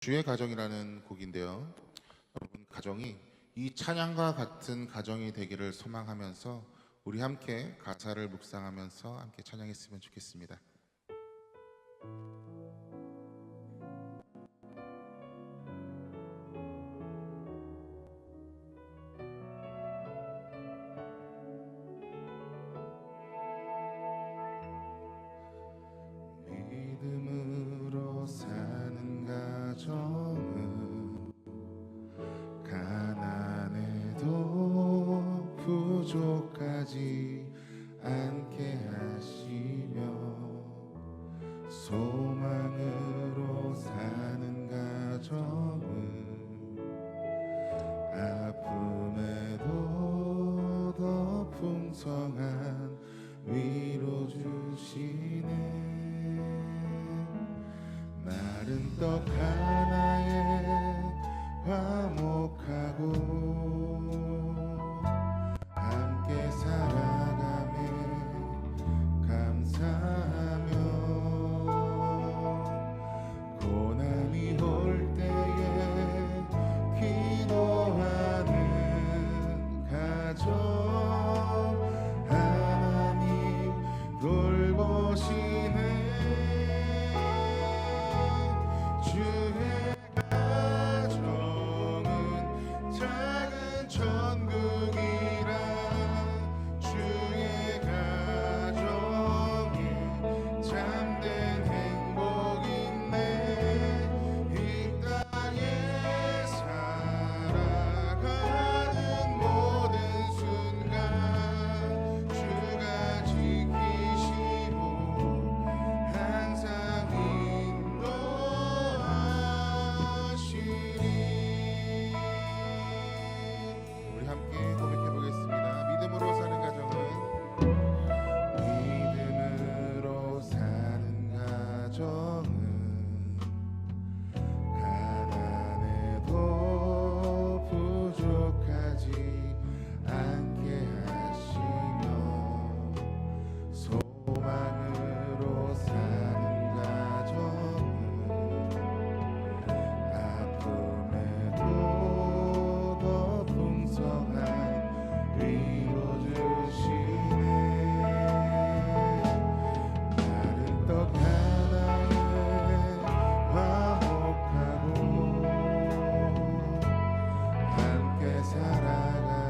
주의 가정이라는 곡인데요. 여러분 가정이 이 찬양과 같은 가정이 되기를 소망하면서 우리 함께 가사를 묵상하면서 함께 찬양했으면 좋겠습니다. 부족하지 않게 하시며 소망으로 사는 가정. na na.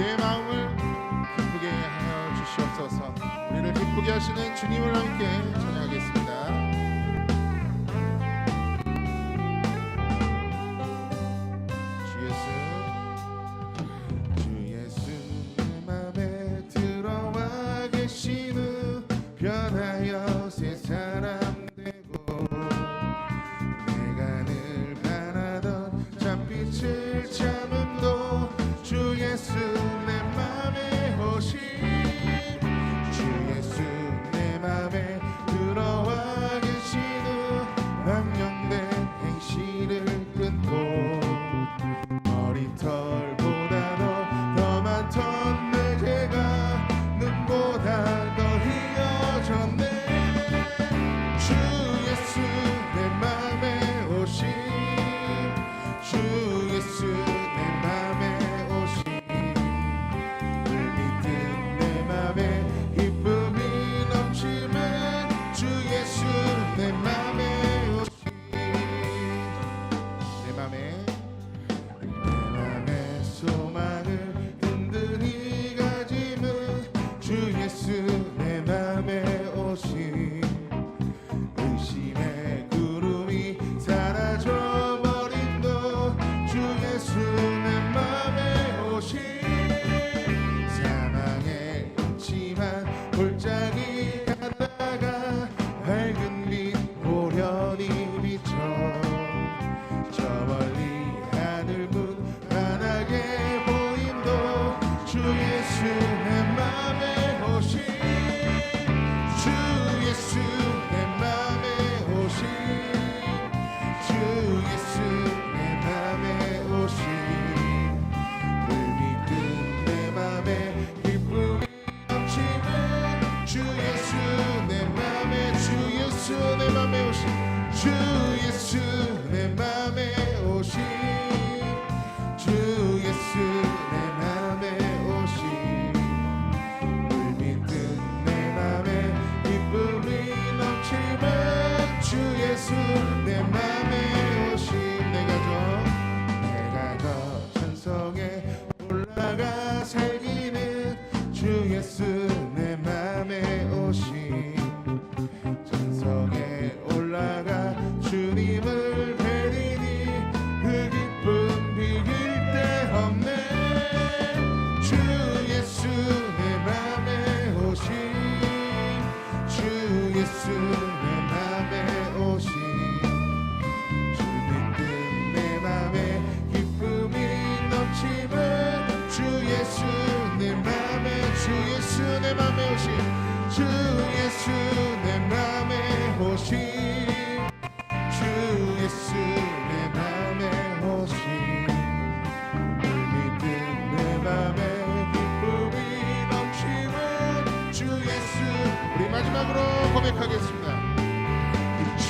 내 마음을 기쁘게 하여 주시옵소서. 우리를 기쁘게 하시는 주님을 함께 찬양하겠습니다.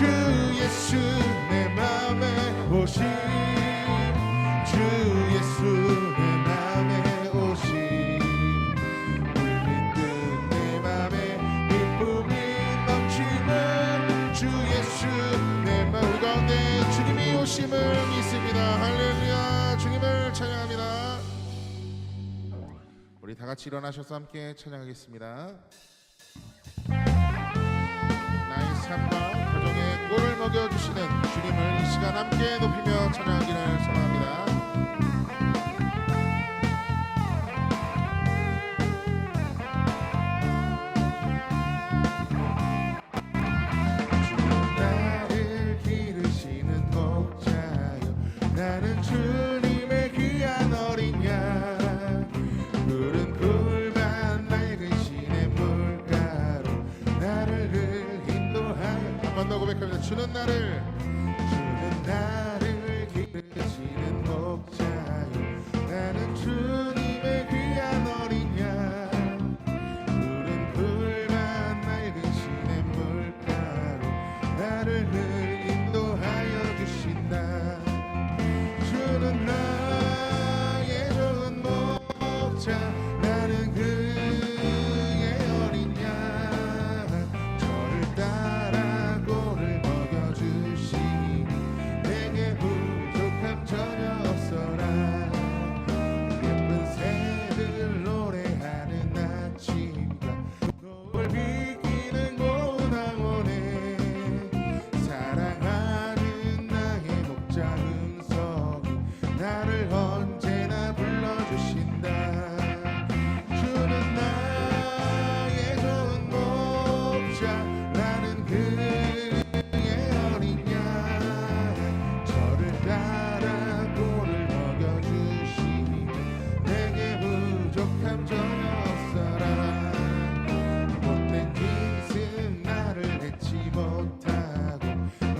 주 예수 내 맘에 오신 주 예수 내 맘에 오신 물든 내 맘에 기쁨이 넘치는 주 예수 내 맘 우리 가운데 주님이 오심을 믿습니다. 할렐루야. 주님을 찬양합니다. 우리 다 같이 일어나셔서 함께 찬양하겠습니다. 삶과 가정에 구원을 먹여주시는 주님을 시간 함께 높이며 찬양하기를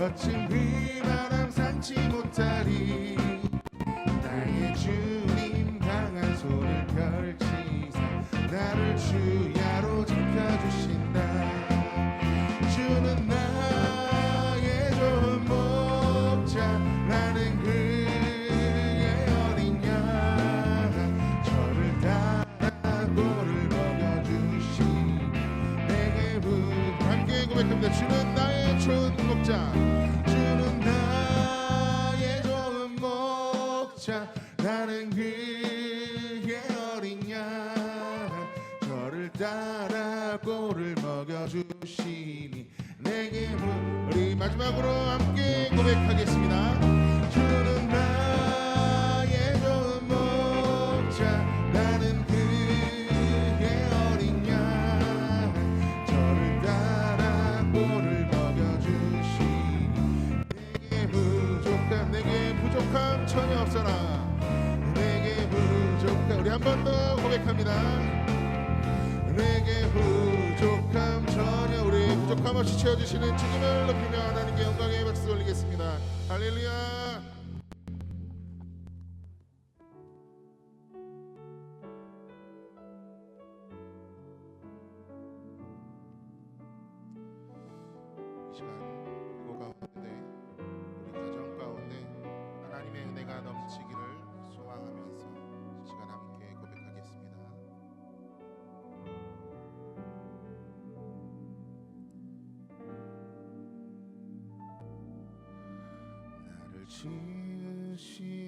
멋진 비바람 산치 못하리. 자 나는 그게 어린냐. 저를 따라 꼴을 먹여주시니 내게 우리 마지막으로 함께 고백하겠습니다. 우리 한 번 더 고백합니다. 내게 부족함 전혀 우리 부족함 없이 채워주시는 주님을 높이며 하나님께 영광의 박수 올리겠습니다. 할렐루야. 지으신